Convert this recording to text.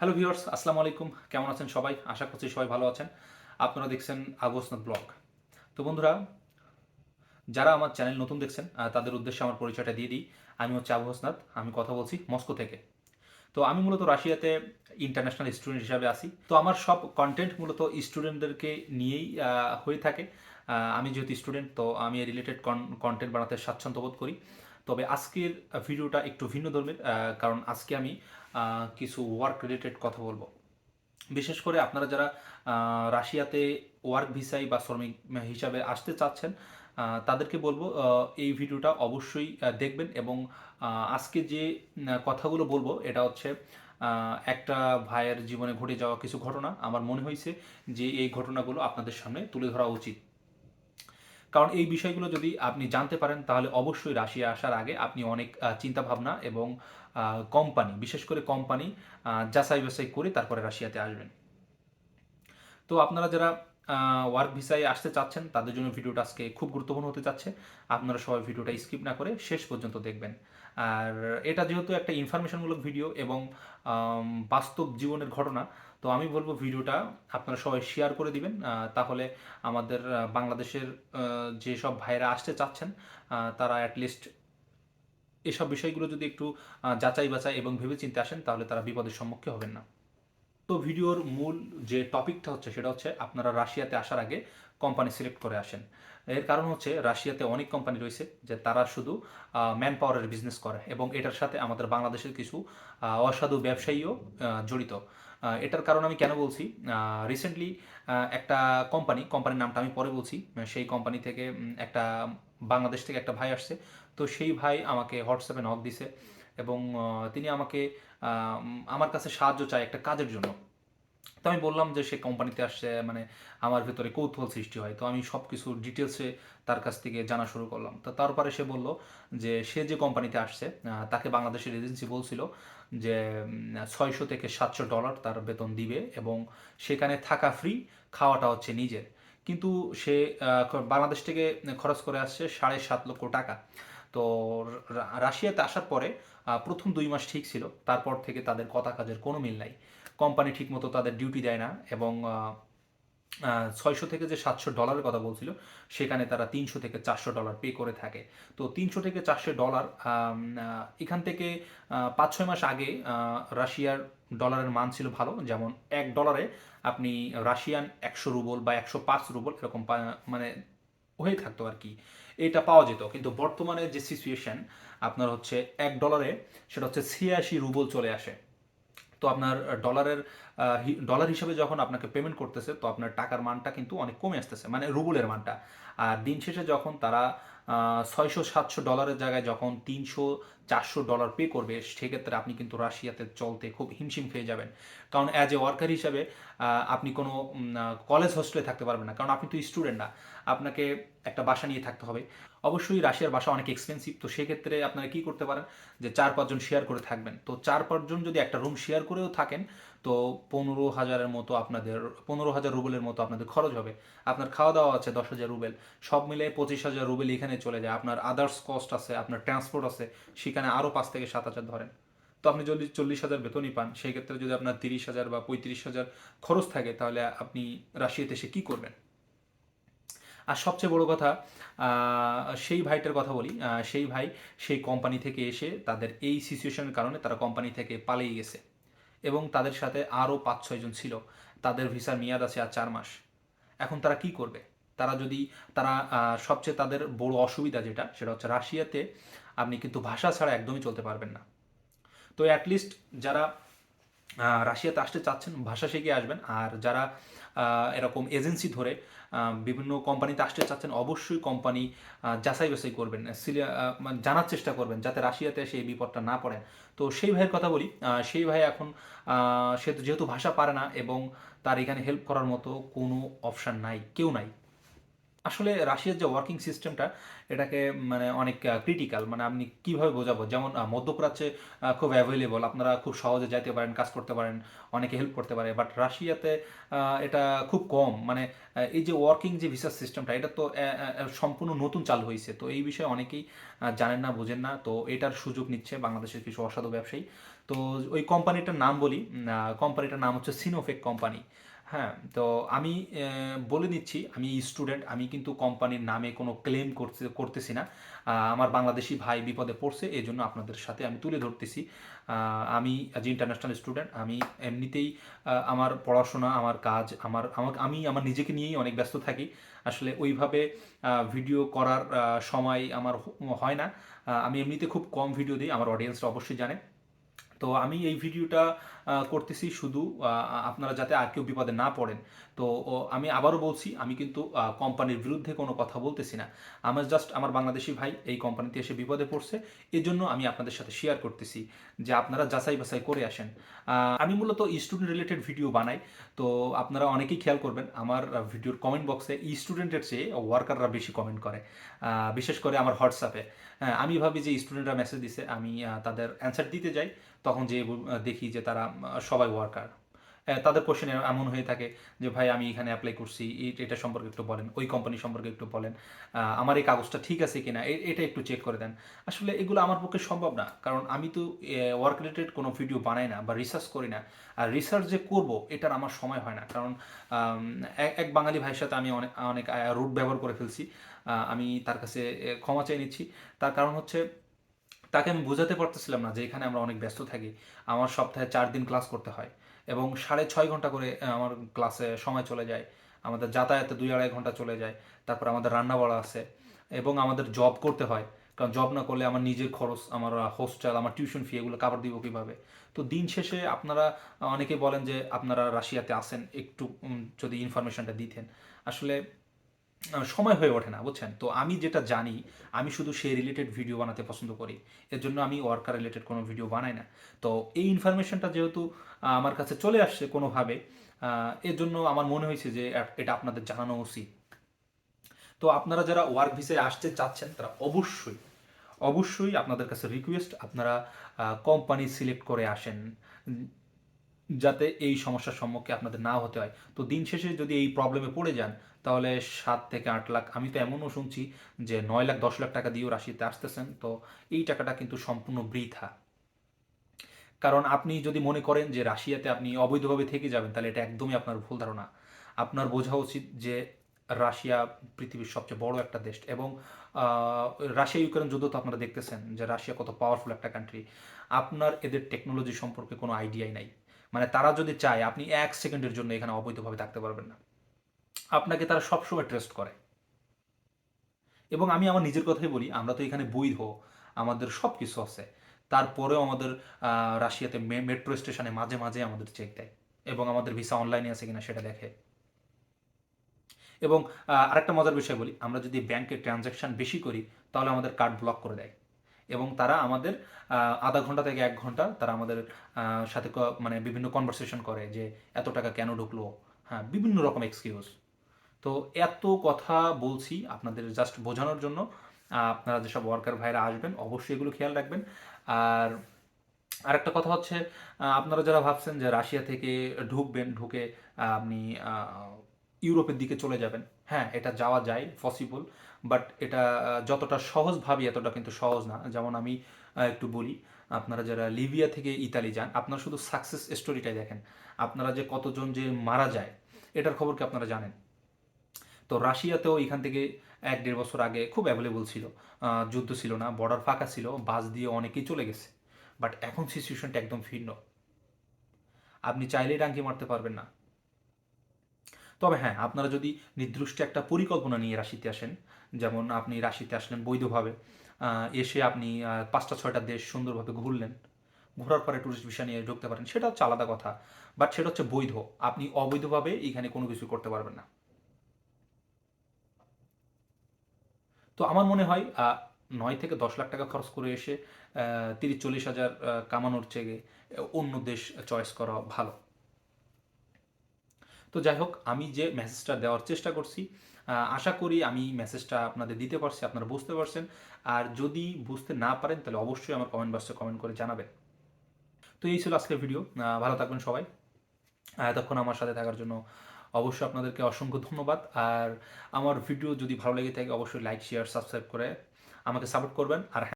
Hello viewers, আসসালামু আলাইকুম। কেমন আছেন সবাই? আশা করছি সবাই ভালো আছেন। আপনারা দেখছেন আবুসনাথ ব্লগ। তো বন্ধুরা, যারা আমার চ্যানেল নতুন দেখছেন তাদের উদ্দেশ্যে আমার পরিচয়টা দিয়ে দিই। আমি হচ্ছে আবু হোসনাথ আমি কথা বলছি মস্কো থেকে। তো আমি মূলত রাশিয়াতে ইন্টারন্যাশনাল স্টুডেন্ট হিসাবে আসি তো আমার সব কন্টেন্ট মূলত স্টুডেন্টদেরকে নিয়েই হয়ে থাকে। আমি যেহেতু স্টুডেন্ট তো আমি রিলেটেড কন্টেন্ট বানাতে স্বাচ্ছন্দ্য বোধ করি। তবে আজকের ভিডিওটা একটু ভিন্ন ধর্মের কারণ আজকে আমি কিছু ওয়ার্ক রিলেটেড কথা বলব। বিশেষ করে আপনারা যারা রাশিয়াতে ওয়ার্ক ভিসাই বা শ্রমিক হিসাবে আসতে চাচ্ছেন তাদেরকে বলব এই ভিডিওটা অবশ্যই দেখবেন এবং আজকে যে কথাগুলো বলব, এটা হচ্ছে একটা ভাইয়ের জীবনে ঘটে যাওয়া কিছু ঘটনা। আমার মনে হয়েছে যে এই ঘটনাগুলো আপনাদের সামনে তুলে ধরা উচিত। কারণ এই বিষয়গুলো যদি আপনি জানতে পারেন, তাহলে অবশ্যই রাশিয়া আসার আগে আপনি অনেক চিন্তা ভাবনা এবং কোম্পানি বিশেষ করে কোম্পানি যাচাই বাছাই করে তারপরে রাশিয়াতে আসবেন। তো আপনারা যারা ওয়ার্ক ভিসায় আসতে চাচ্ছেন, তাদের জন্য ভিডিওটা আজকে খুব গুরুত্বপূর্ণ হতে চাচ্ছে আপনারা সবাই ভিডিওটা স্কিপ না করে শেষ পর্যন্ত দেখবেন। আর এটা যেহেতু একটা ইনফরমেশনমূলক ভিডিও এবং বাস্তব জীবনের ঘটনা, তো আমি বলব ভিডিওটা আপনারা সবাই শেয়ার করে দিবেন তাহলে আমাদের বাংলাদেশের যেসব ভাইরা আসতে চাচ্ছেন তারা অ্যাটলিস্ট এসব বিষয়গুলো যদি একটু যাচাই বাছাই এবং ভেবেচিন্তে আসেন, তাহলে তারা বিপদের সম্মুখীন হবেন না। তো ভিডিওর মূল যে টপিকটা হচ্ছে সেটা হচ্ছে আপনারা রাশিয়াতে আসার আগে কোম্পানি সিলেক্ট করে আসেন। এর কারণ হচ্ছে রাশিয়াতে অনেক কোম্পানি রয়েছে যে তারা শুধু ম্যান পাওয়ারের বিজনেস করে এবং এটার সাথে আমাদের বাংলাদেশের কিছু অসাধু ব্যবসায়ীও জড়িত। এটার কারণ আমি কেন বলছি? রিসেন্টলি একটা কোম্পানি কোম্পানির নামটা আমি পরে বলছি সেই কোম্পানি থেকে একটা বাংলাদেশ থেকে একটা ভাই আসছে। তো সেই ভাই আমাকে হোয়াটসঅ্যাপে নক দিছে। এবং তিনি আমাকে আমার কাছে সাহায্য চায় একটা কাজের জন্য। তো আমি বললাম যে সে কোম্পানিতে আসছে মানে আমার ভেতরে কৌতূহল সৃষ্টি হয়। তো আমি সব কিছু ডিটেলসে তার কাছ থেকে জানা শুরু করলাম। তো তারপরে সে বলল যে সে যে কোম্পানিতে আসছে তাকে বাংলাদেশের এজেন্সি বলছিল যে ছয়শো থেকে সাতশো ডলার তার বেতন দিবে এবং সেখানে থাকা ফ্রি খাওয়াটা হচ্ছে নিজের। কিন্তু সে বাংলাদেশ থেকে খরচ করে আসছে সাড়ে সাত লক্ষ টাকা। তো রাশিয়াতে আসার পরে প্রথম দুই মাস ঠিক ছিল, তারপর থেকে তাদের কথা কাজের কোনো মিল নাই। কোম্পানি ঠিকমতো তাদের ডিউটি দেয় না এবং ছয়শো থেকে যে সাতশো ডলারের কথা বলছিল, সেখানে তারা তিনশো থেকে চারশো ডলার পে করে থাকে। তো তিনশো থেকে চারশো ডলার এখান থেকে পাঁচ, ছয় মাস আগে রাশিয়ার ডলারের মান ছিল ভালো। যেমন এক ডলারে আপনি রাশিয়ান একশো রুবল বা একশো পাঁচ রুবল এরকম মানে হয়ে থাকতো আর কি। এটা পাওয়া যেত। কিন্তু বর্তমানে যে সিচুয়েশন আপনার হচ্ছে এক ডলারে সেটা হচ্ছে ছিয়াশি রুবল চলে আসে। তো আপনার ডলারের ডলার হিসেবে যখন আপনাকে পেমেন্ট করতেছে, তো আপনার টাকার মানটা কিন্তু অনেক কমে আসতেছে মানে রুবুলের মানটা। আর দিন শেষে যখন তারা ছয়শো সাতশো ডলারের জায়গায় যখন তিনশো চারশো ডলার পে করবে, সেক্ষেত্রে আপনি কিন্তু রাশিয়াতে চলতে খুব হিমশিম খেয়ে যাবেন। কারণ অ্যাজ এ ওয়ার্কার হিসাবে আপনি কোনো কলেজ হোস্টেলে থাকতে পারবেন না, কারণ আপনি তো স্টুডেন্ট না, আপনাকে একটা বাসা নিয়ে থাকতে হবে। অবশ্যই রাশিয়ার বাসা অনেক এক্সপেন্সিভ তো সেক্ষেত্রে আপনারা কি করতে পারেন? যে চার পাঁচজন শেয়ার করে থাকবেন। তো চার পাঁচজন যদি একটা রুম শেয়ার করেও থাকেন তো পনেরো হাজারের মতো আপনাদের, পনেরো হাজার রুবেলের মতো আপনাদের খরচ হবে। আপনার খাওয়া দাওয়া আছে দশ হাজার রুবেল। সব মিলে পঁচিশ হাজার রুবেল এখানে চলে যায়। আপনার আদার্স কস্ট আছে, আপনার ট্রান্সপোর্ট আছে, সেখানে আরও পাঁচ থেকে সাত হাজার ধরেন। তো আপনি যদি চল্লিশ হাজার বেতনই পান, সেই ক্ষেত্রে যদি আপনার তিরিশ হাজার বা পঁয়ত্রিশ হাজার খরচ থাকে, তাহলে আপনি রাশিয়াতে এসে কী করবেন? আর সবচেয়ে বড় কথা সেই ভাইটার কথা বলি সেই ভাই সেই কোম্পানি থেকে এসে তাদের এই সিচুয়েশনের কারণে তারা কোম্পানি থেকে পালিয়ে গেছে। এবং তাদের সাথে আরও পাঁচ ছয়জন ছিল। তাদের ভিসার মেয়াদ আছে আর চার মাস। এখন তারা কি করবে? তারা যদি, তারা সবচেয়ে তাদের বড় অসুবিধা যেটা, সেটা হচ্ছে রাশিয়াতে আপনি কিন্তু ভাষা ছাড়া একদমই চলতে পারবেন না। তো অ্যাটলিস্ট যারা রাশিয়াতে আসতে চাচ্ছেন, ভাষা শিখে আসবেন। আর যারা এরকম এজেন্সি ধরে বিভিন্ন কোম্পানিতে আসতে চাচ্ছেন, অবশ্যই কোম্পানি যাচাই বাছাই করবেন মানে জানার চেষ্টা করবেন, যাতে রাশিয়াতে এসে এই বিপদটা না পড়েন। তো সেই ভাইয়ের কথা বলি সেই ভাই এখন সে যেহেতু ভাষা পারে না এবং তার এখানে হেল্প করার মতো কোনো অপশান নাই, কেউ নাই। আসলে রাশিয়ার যে ওয়ার্কিং সিস্টেমটা এটাকে মানে অনেক ক্রিটিক্যাল মানে আপনি কীভাবে বোঝাবো? যেমন মধ্যপ্রাচ্যে খুব অ্যাভেলেবল আপনারা খুব সহজে যাইতে পারেন, কাজ করতে পারেন, অনেকে হেল্প করতে পারে বাট রাশিয়াতে এটা খুব কম মানে এই যে ওয়ার্কিং যে ভিসা সিস্টেমটা এটা তো সম্পূর্ণ নতুন চালু হয়েছে তো এই বিষয়ে অনেকেই জানেন না, বোঝেন না, তো এটার সুযোগ নিচ্ছে বাংলাদেশের কিছু অসাধু ব্যবসায়ী। তো ওই কোম্পানিটার নাম বলি কোম্পানিটার নাম হচ্ছে সিনোফেক কোম্পানি হ্যাঁ তো আমি বলে দিচ্ছি আমি স্টুডেন্ট আমি কিন্তু কোম্পানির নামে কোনো ক্লেম করতে, করতেছি না। আমার বাংলাদেশি ভাই বিপদে পড়ছে এই জন্য আপনাদের সাথে আমি তুলে ধরতেছি। আমি অ্যাজ ইন্টারন্যাশনাল স্টুডেন্ট আমি এমনিতেই আমার পড়াশোনা, আমার কাজ, আমার আমাকে আমি আমার নিজেকে নিয়েই অনেক ব্যস্ত থাকি। আসলে ওইভাবে ভিডিও করার সময় আমার হয় না। আমি এমনিতে খুব কম ভিডিও দিই, আমার অডিয়েন্সরা অবশ্যই জানে। তো আমি এই ভিডিওটা করতেছি শুধু আপনারা যাতে আর কেউ বিপদে না পড়েন। তো আমি আবারও বলছি আমি কিন্তু কোম্পানির বিরুদ্ধে কোনো কথা বলতেছি না। আমার জাস্ট আমার বাংলাদেশি ভাই এই কোম্পানিতে এসে বিপদে পড়ছে এই জন্য আমি আপনাদের সাথে শেয়ার করতেছি যে আপনারা যাচাই বাছাই করে আসেন। আমি মূলত স্টুডেন্ট রিলেটেড ভিডিও বানাই তো আপনারা অনেকেই খেয়াল করবেন আমার ভিডিওর কমেন্ট বক্সে স্টুডেন্টের চেয়ে ওয়ার্কাররা বেশি কমেন্ট করে বিশেষ করে আমার হোয়াটসঅ্যাপে হ্যাঁ, আমি ভাবি যে স্টুডেন্টরা মেসেজ দিছে আমি তাদের অ্যান্সার দিতে যাই তখন যে দেখি যে তারা সবাই ওয়ার্কার তাদের কোশ্চেন এমন হয়ে থাকে যে, ভাই, আমি এখানে অ্যাপ্লাই করছি। এটা সম্পর্কে একটু বলেন, ওই কোম্পানি সম্পর্কে একটু বলেন। আমার এই কাগজটা ঠিক আছে কিনা? এটা একটু চেক করে দেন। আসলে এগুলো আমার পক্ষে সম্ভব না, কারণ আমি তো ওয়ার্ক রিলেটেড কোনো ভিডিও বানাই না বা রিসার্চ করি না। আর রিসার্চ যে করব, এটার আমার সময় হয় না। কারণ এক এক বাঙালি ভাইয়ের সাথে আমি অনেক অনেক রুট ব্যবহার করে ফেলছি। আমি তার কাছে ক্ষমা চেয়ে নিচ্ছি। তার কারণ হচ্ছে, তাকে আমি বোঝাতে পারতেছিলাম না যে, এখানে আমরা অনেক ব্যস্ত থাকি। আমার সপ্তাহে চার দিন ক্লাস করতে হয়। এবং সাড়ে ছয় ঘণ্টা করে আমার ক্লাসে সময় চলে যায়। আমাদের যাতায়াতে দুই আড়াই ঘণ্টা চলে যায়। তারপর আমাদের রান্না বাড়া আছে এবং আমাদের জব করতে হয়। কারণ জব না করলে আমার নিজের খরচ, আমার হোস্টেল আমার টিউশন ফি এগুলো কাভার দিব কীভাবে? তো দিন শেষে আপনারা অনেকে বলেন যে আপনারা রাশিয়াতে আসেন একটু যদি ইনফরমেশনটা দিতেন। আসলে সময় হয়ে ওঠে না, বুঝছেন? তো আমি যেটা জানি, আমি শুধু সেই রিলেটেড ভিডিও বানাতে পছন্দ করি। এর জন্য আমি ওয়ার্কার রিলেটেড কোনো ভিডিও বানাই না। তো এই ইনফরমেশনটা যেহেতু আমার কাছে চলে আসছে কোনোভাবে এর জন্য আমার মনে হয়েছে যে এটা আপনাদের জানানো উচিত। তো আপনারা যারা ওয়ার্ক ভিসায় আসতে চাচ্ছেন, তারা অবশ্যই অবশ্যই আপনাদের কাছে রিকোয়েস্ট আপনারা কোম্পানি সিলেক্ট করে আসেন। যাতে এই সমস্যার সম্মুখে আপনাদের না হতে হয়। তো দিন শেষে যদি এই প্রবলেমে পড়ে যান, তাহলে সাত থেকে আট লাখ, আমি তো এমনও শুনছি যে নয় লাখ, দশ লাখ টাকা দিয়েও রাশিতে আসতেছেন, তো এই টাকাটা কিন্তু সম্পূর্ণ বৃথা। কারণ আপনি যদি মনে করেন যে রাশিয়াতে আপনি অবৈধভাবে থেকে যাবেন, তাহলে এটা একদমই আপনার ভুল ধারণা। আপনার বোঝা উচিত যে রাশিয়া পৃথিবীর সবচেয়ে বড় একটা দেশ এবং রাশিয়া, ইউক্রেন যুদ্ধ তো আপনারা দেখতেছেন যে রাশিয়া কত পাওয়ারফুল একটা কান্ট্রি আপনার এদের টেকনোলজি সম্পর্কে কোনো আইডিয়াই নাই। মানে তারা যদি চায়, আপনি এক সেকেন্ডের জন্য এখানে অবৈধভাবে থাকতে পারবেন না। আপনাকে তারা সবসময় ট্রেস্ট করে। এবং আমি আমার নিজের কথাই বলি, আমরা তো এখানে বৈধ, আমাদের সব কিছু আছে। তারপরেও আমাদের রাশিয়াতে মেট্রো স্টেশনে মাঝে মাঝে আমাদের চেক দেয়। এবং আমাদের ভিসা অনলাইনে আছে কিনা সেটা দেখে। এবং আরেকটা মজার বিষয় বলি, আমরা যদি ব্যাংকে ট্রানজ্যাকশন বেশি করি, তাহলে আমাদের কার্ড ব্লক করে দেয়। এবং তারা আমাদের আধা ঘণ্টা থেকে এক ঘণ্টা তারা আমাদের সাথে মানে বিভিন্ন কনভারসেশন করে যে এত টাকা কেন ঢুকলো? হ্যাঁ বিভিন্ন রকম এক্সকিউজ তো এত কথা বলছি আপনাদের জাস্ট বোঝানোর জন্য। আপনারা যেসব ওয়ার্কার ভাইরা আসবেন, অবশ্যই এগুলো খেয়াল রাখবেন। আর আরেকটা কথা হচ্ছে আপনারা যারা ভাবছেন যে রাশিয়া থেকে ঢুকবেন, ঢুকে আপনি ইউরোপের দিকে চলে যাবেন হ্যাঁ এটা যাওয়া যায় পসিবল বাট এটা যতটা সহজ ভাবি এতটা কিন্তু সহজ না। যেমন আমি একটু বলি, আপনারা যারা লিবিয়া থেকে ইতালি যান, আপনারা শুধু সাকসেস স্টোরিটাই দেখেন। আপনারা যে কতজন যে মারা যায়, এটার খবর কি আপনারা জানেন? তো রাশিয়াতেও এখান থেকে এক দেড় বছর আগে খুব অ্যাভেলেবল ছিল। যুদ্ধ ছিল না বর্ডার ফাঁকা ছিল, বাস দিয়ে অনেকেই চলে গেছে। বাট এখন সিচুয়েশনটা একদম ভিন্ন। আপনি চাইলেই ডাঙ্কি মারতে পারবেন না। তবে হ্যাঁ আপনারা যদি নির্দিষ্ট একটা পরিকল্পনা নিয়ে রাশিতে আসেন, যেমন আপনি রাশিতে আসলেন বৈধভাবে এসে আপনি পাঁচটা, ছয়টা দেশ সুন্দরভাবে ঘুরলেন, ঘোরার পরে টুরিস্ট ভিসা নিয়ে ঢুকতে পারেন, সেটা হচ্ছে আলাদা কথা বাট সেটা হচ্ছে বৈধ, আপনি অবৈধভাবে এখানে কোনো কিছু করতে পারবেন না। তো আমার মনে হয় নয় থেকে দশ লাখ টাকা খরচ করে এসে তিরিশ, চল্লিশ হাজার কামানোর চেয়ে অন্য দেশ চয়েস করা ভালো। তো যাই হোক, আমি যে মেসেজটা দেওয়ার চেষ্টা করছি আশা করি আমি মেসেজটা আপনাদের দিতে পারছি, আপনারা বুঝতে পারছেন। আর যদি বুঝতে না পারেন, তাহলে অবশ্যই আমার কমেন্ট বক্সে কমেন্ট করে জানাবেন। তো এই ছিল আজকের ভিডিও ভালো থাকবেন সবাই। এতক্ষণ আমার সাথে থাকার জন্য অবশ্যই আপনাদেরকে অসংখ্য ধন্যবাদ। আর আমার ভিডিও যদি ভালো লেগে থাকে, অবশ্যই লাইক শেয়ার সাবস্ক্রাইব করে আমাকে সাপোর্ট করবেন। আর